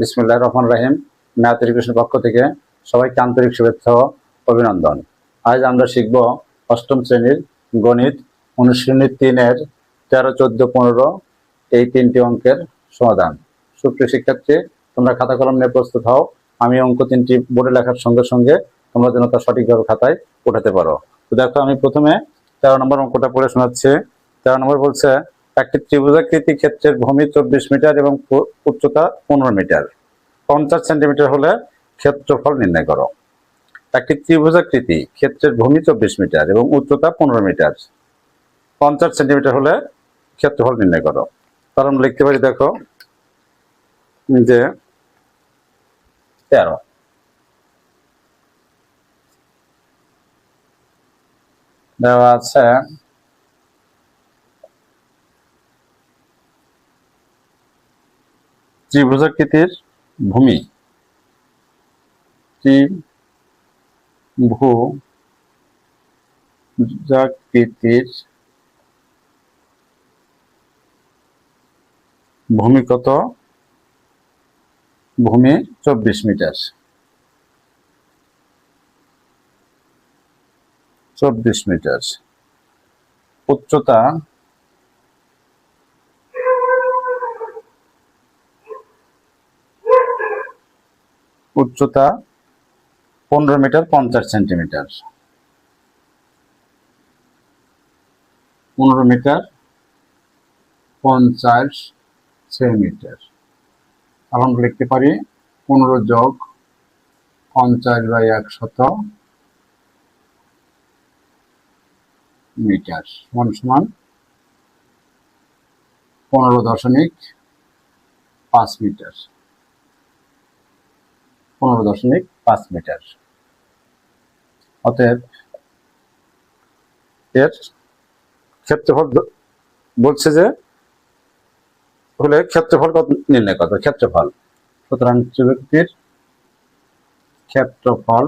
বিসমুল্লাহ রহমান রাহিম। ম্যাথ এডুকেশনের পক্ষ থেকে সবাইকে আন্তরিক শুভেচ্ছা অভিনন্দন। আজ আমরা শিখব অষ্টম শ্রেণির গণিত অনুশীলনী তিনের তেরো, চোদ্দ, পনেরো, এই তিনটি অঙ্কের সমাধান। সুপ্রিয় শিক্ষার্থী, তোমরা খাতা কলম নিয়ে প্রস্তুত হও। আমি অঙ্ক তিনটি বোর্ডে লেখার সঙ্গে সঙ্গে তোমরা যেন তা সঠিকভাবে খাতায় উঠাতে পারো। তো দেখো, আমি প্রথমে তেরো নম্বর অঙ্কটা পড়ে শোনাচ্ছি। তেরো নম্বর বলছে একটি ত্রিভুজাকৃতি ক্ষেত্রের ভূমি চব্বিশ মিটার এবং উচ্চতা পনেরো মিটার। পঞ্চাশ সেন্টিমিটার হলে ক্ষেত্রফল নির্ণয় করো। একটি ত্রিভুজাকৃতি ক্ষেত্রের ভূমি চব্বিশ মিটার এবং উচ্চতা পনেরো মিটার। পঞ্চাশ সেন্টিমিটার হলে ক্ষেত্রফল নির্ণয় করো। তার আমরা লিখতে পারি দেখো, যে তেরো। দেওয়া আছে ত্রিভুজাকৃতির ভূমি। ত্রিভুজাকৃতির ভূমি কত? ভূমি চব্বিশ মিটার। চব্বিশ মিটার। উচ্চতা উচ্চতা পনেরো মিটার, পঞ্চাশ সেন্টিমিটার। পনেরো মিটার, পঞ্চাশ সেন্টিমিটার। আমরা লিখতে পারি পনেরো যোগ পঞ্চাশ বাই একশত মিটার, সমান সমান পনেরো দশমিক পাঁচ মিটার। পনেরো দশমিক পাঁচ মিটার। অতএব এর ক্ষেত্রফল বলছে যে হলে ক্ষেত্রফল কত নির্ণয় করবে? ক্ষেত্রফল। সুতরাং ক্ষেত্রফল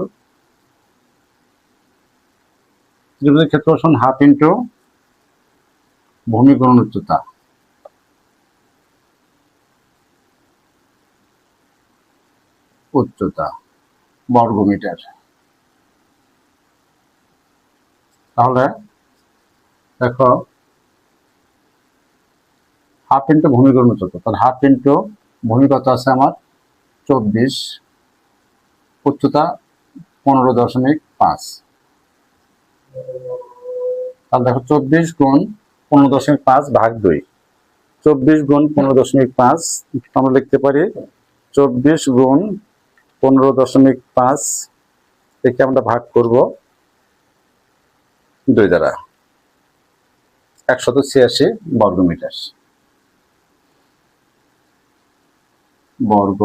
ক্ষেত্রফল হাফ ইন্টু ভূমি গুণন উচ্চতা। উচ্চতা বর্গ মিটার তাহলে দেখো হাফ ইন্টু ভূমি উচ্চতা তাহলে হাফ ইন্টু ভূমি কত আছে আমার চব্বিশ, উচ্চতা পনেরো দশমিক পাঁচ। তাহলে দেখো চব্বিশ গুণ পনেরো দশমিক পাঁচ ভাগ দুই। চব্বিশ গুণ পনেরো দশমিক পাঁচ, আমরা লিখতে পারি চব্বিশ গুণ পনেরো দশমিক পাঁচ একে আমরা ভাগ করব দুই দ্বারা, একশত ছিয়াশি বর্গ মিটার। বর্গ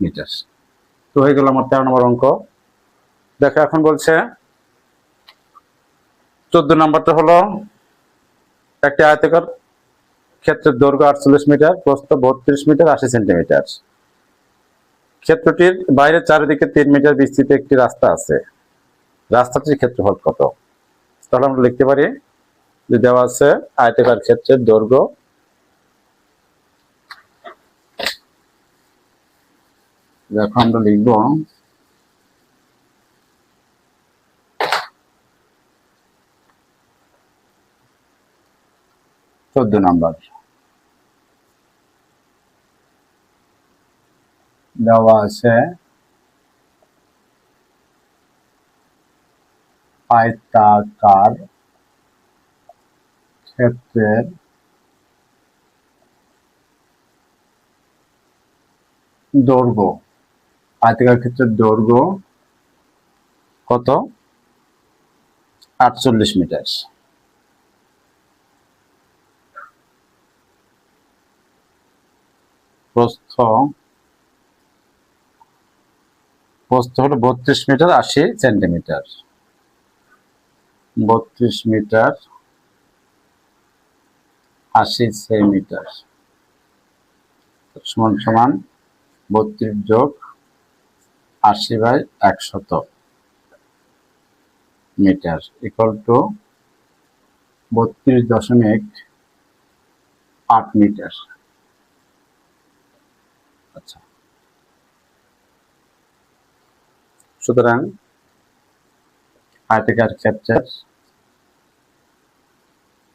মিটার। তো হয়ে গেল আমার তেরো নম্বর অঙ্ক। দেখো এখন বলছে, চোদ্দ নম্বরটা হলো একটি আয়তকার ক্ষেত্রের দৈর্ঘ্য আটচল্লিশ মিটার, প্রস্থ বত্রিশ মিটার, আশি সেন্টিমিটার। ক্ষেত্রটির বাইরে চারিদিকে তিন মিটার বিস্তৃত একটি রাস্তা আছে। রাস্তাটির ক্ষেত্রফল কত? তাহলে আমরা লিখতে পারি যে দেওয়া আছে আয়তকার ক্ষেত্রের দৈর্ঘ্য দেখো আমরা লিখব চোদ্দ নম্বর। দেওয়া আছে আয়তাকার ক্ষেত্রের দৈর্ঘ্য। আয়তাকার ক্ষেত্রের দৈর্ঘ্য কত? আটচল্লিশ মিটার। প্রস্থ প্রস্থ হলো বত্রিশ মিটার আশি সেন্টিমিটার। বত্রিশ মিটার আশি সেন্টিমিটার। সমান সমান বত্রিশ যোগ আশি বাই একশত মিটার। ইকুয়াল টু বত্রিশ দশমিক আট মিটার। আচ্ছা। সুতরাং আয়তাকার ক্ষেত্রের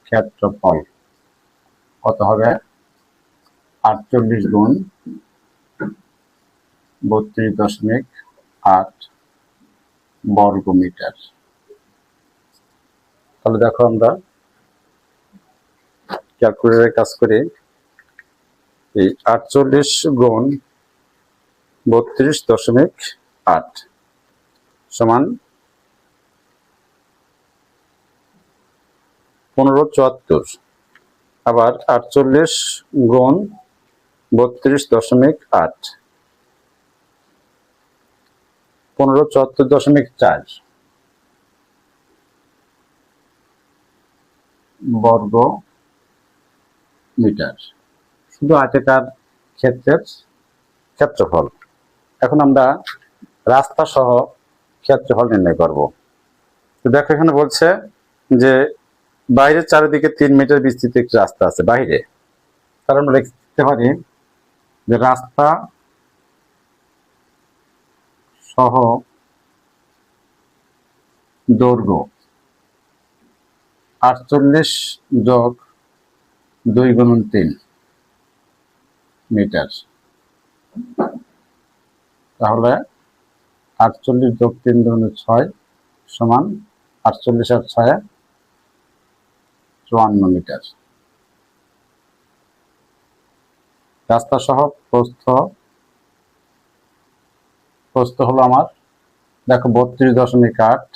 ক্ষেত্রফল কত হবে? আটচল্লিশ গুণ বত্রিশ দশমিক আট বর্গ মিটার তাহলে দেখো আমরা ক্যালকুলেটারে কাজ করি। এই আটচল্লিশ গুণ বত্রিশ দশমিক আট সমান পনেরো চুয়াত্তর। আবার আটচল্লিশ গুণ বত্রিশ দশমিক আট। পনেরো চুয়াত্তর দশমিক চার। বর্গ মিটার। শুধু তার ক্ষেত্রের ক্ষেত্রফল। এখন আমরা রাস্তা সহ ক্ষেত্রফল নির্ণয় করব। তো দেখো এখানে বলছে যে বাইরের চারিদিকে তিন মিটার বিস্তৃত একটি রাস্তা আছে বাইরে তার আমরা লিখতে পারি যে রাস্তা সহ দৈর্ঘ্য আটচল্লিশ যোগ দুই গুণন তিন। মিটার। তাহলে আটচল্লিশ যোগ তিন গুণন ছয় সমান আটচল্লিশ আর ছয় চুয়ান্ন মিটার। রাস্তা সহ প্রস্থ প্রস্থ হলো আমার, দেখো বত্রিশ দশমিক আট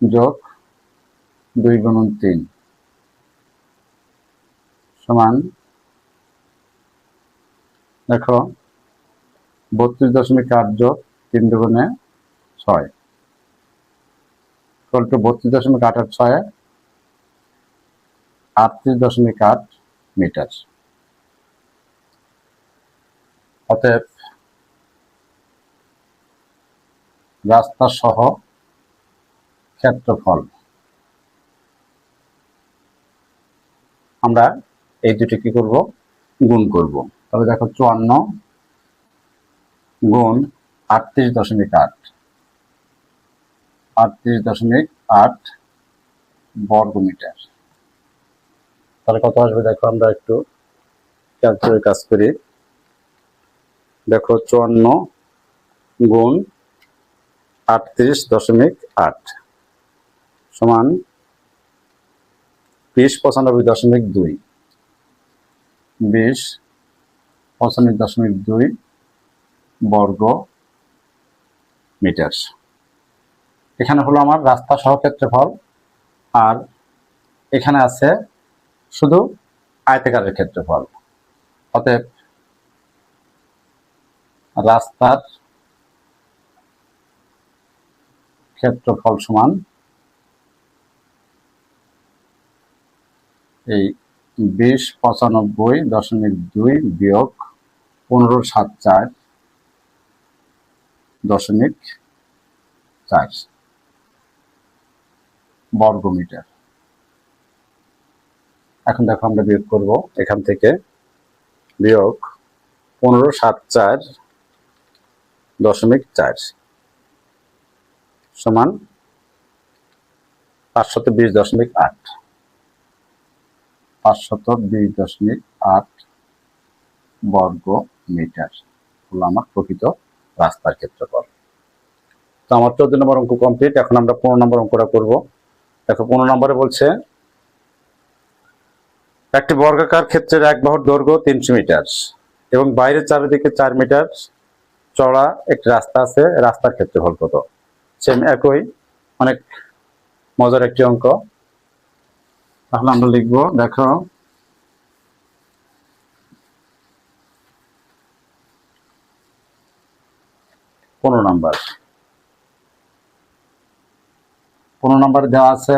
যোগ দুই গুণন তিন সমান দেখো, বত্রিশ দশমিক আট যোগ তিন দুগুণে ছয়। টু বত্রিশ দশমিক আট আট ছয়, আটত্রিশ দশমিক আট মিটার। অতএব, রাস্তা সহ ক্ষেত্রফল। আমরা এই দুটি কি করব? গুণ করব। তবে দেখো চুয়ান্ন গুণ আটত্রিশ দশমিক আট। আটত্রিশ দশমিক আট বর্গ মিটার তাহলে কত আসবে দেখো আমরা একটু ক্যালকুলেট কাজ করি। দেখো চুয়ান্ন গুণ আটত্রিশ দশমিক আট সমান বিশ পঁচানব্বই দশমিক দুই। বিশ পঁচানব্বই দশমিক দুই বর্গ মিটার। এখানে হলো আমার রাস্তা সহ ক্ষেত্রফল, আর এখানে আছে শুধু আয়তাকারের ক্ষেত্রফল। অতএব রাস্তার ক্ষেত্রফল সমান এই বিশ পঁচানব্বই দশমিক দুই বিয়োগ পনেরো সাত চার দশমিক চার বর্গ মিটার এখন দেখো আমরা বিয়োগ করব। এখান থেকে বিয়োগ পনেরো সাত চার দশমিক চার সমান পাঁচশত বিশ দশমিক আট। পাঁচশত বিশ দশমিক আট বর্গ মিটার। হলো আমার প্রকৃত রাস্তার ক্ষেত্রফল। তো আমার চোদ্দ নম্বর অঙ্ক কমপ্লিট এখন আমরা পনেরো নম্বর অঙ্কটা করব। দেখো, পনেরো নম্বরে বলছে, একটি বর্গাকার ক্ষেত্রের এক বাহুর দৈর্ঘ্য তিনশো মিটার এবং বাইরের চারিদিকে চার মিটার চড়া একটি রাস্তা আছে, রাস্তার ক্ষেত্রফল কত? সেম একই, অনেক মজার একটি অঙ্ক। তাহলে আমরা লিখব, দেখো পনেরো নাম্বার। পনেরো নাম্বার দেওয়া আছে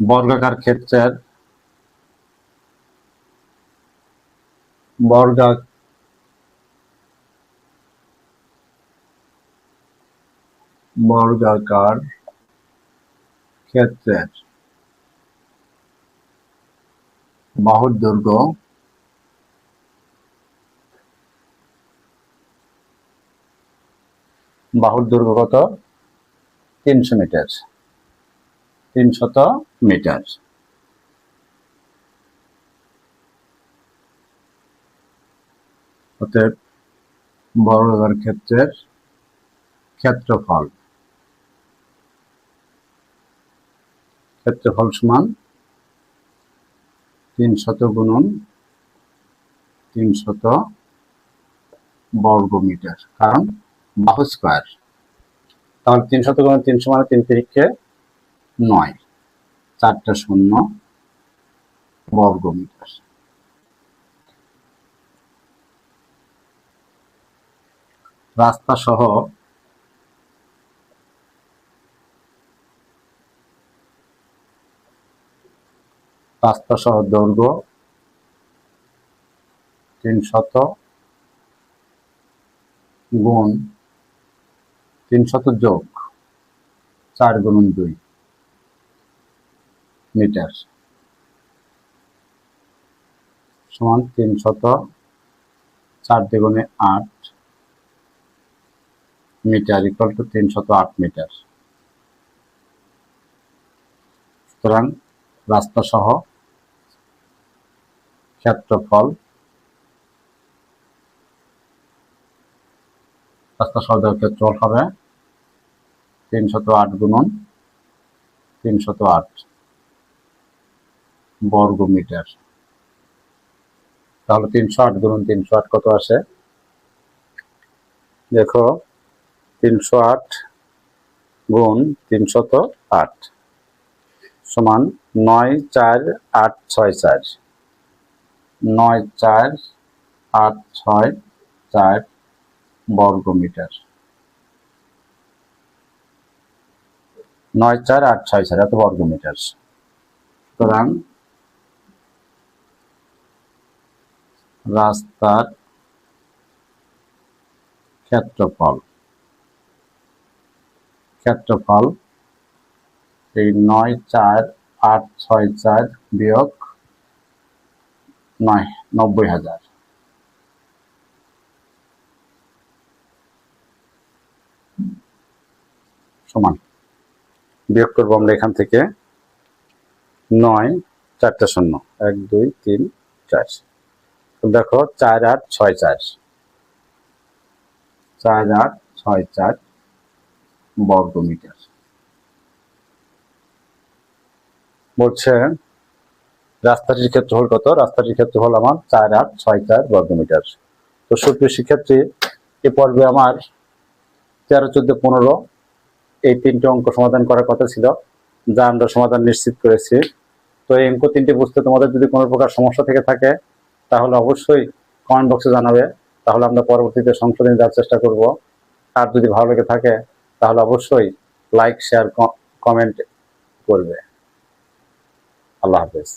বর্গাকার ক্ষেত্রের বর্গা বর্গাকার ক্ষেত্রের বাহুর দৈর্ঘ্য বাহুর দৈর্ঘ্য কত? তিনশো মিটার। তিনশত মিটার। অতএব বর্গাকার ক্ষেত্রের ক্ষেত্রফল। ক্ষেত্রফল সমান তিন শত গুণন তিন শত বর্গ মিটার কারণ বাহু স্কোয়ার তাহলে তিন শত গুণন তিনশো মানে তিন তিরিখে নয়। চারটা শূন্য বর্গ মিটার রাস্তা সহ রাস্তা সহ দৈর্ঘ্য তিন শত গুণ তিন শত যোগ চার গুণন দুই মিটার সমান তিন শত চার দ্বিগুণে আট মিটার ইকুয়াল টু তিন শত আট মিটার। সুতরাং রাস্তা সহ ক্ষেত্রফল রাস্তা সহ দেওয়ার ক্ষেত্রফল হবে। তিন শত আট গুণন তিন শত আট বর্গ মিটার। তাহলে তিনশো আট গুণন তিনশো আট কত আসে? দেখো, তিনশো আট গুণ তিনশত আট সমান নয় চার আট ছয় চার। নয় চার আট ছয় চার বর্গ মিটার নয় চার আট ছয় চার, এত বর্গ মিটার সুতরাং রাস্তার ক্ষেত্রফল ক্ষেত্রফল এই নয় চার আট ছয় চার বিয়োগ নয়, নব্বই হাজার। সমান। বিয়োগ করব আমরা এখান থেকে নয়, চারটা শূন্য। এক, দুই, তিন, চার। দেখো, চার আট, ছয়, চার। চার আট, ছয়, চার বর্গ মিটার বলছে, রাস্তাটির ক্ষেত্রফল কত? রাস্তাটির ক্ষেত্রফল আমার চার আট, ছয়, চার বর্গ মিটার তো সুপ্রিয় শিক্ষার্থী, এ পর্বে আমার তেরো, চোদ্দ, পনেরো এই তিনটে অঙ্ক সমাধান করার কথা ছিল, যা আমরা সমাধান নিশ্চিত করেছি। তো এই অঙ্ক তিনটে বুঝতে তোমাদের যদি কোনো প্রকার সমস্যা থেকে থাকে, তাহলে অবশ্যই কমেন্ট বক্সে জানাবে। তাহলে আমরা পরবর্তীতে সংশোধন দেওয়ার চেষ্টা করব। আর যদি ভালো লেগে থাকে, তাহলে অবশ্যই লাইক শেয়ার কমেন্ট করবে। আল্লাহ হাফেজ।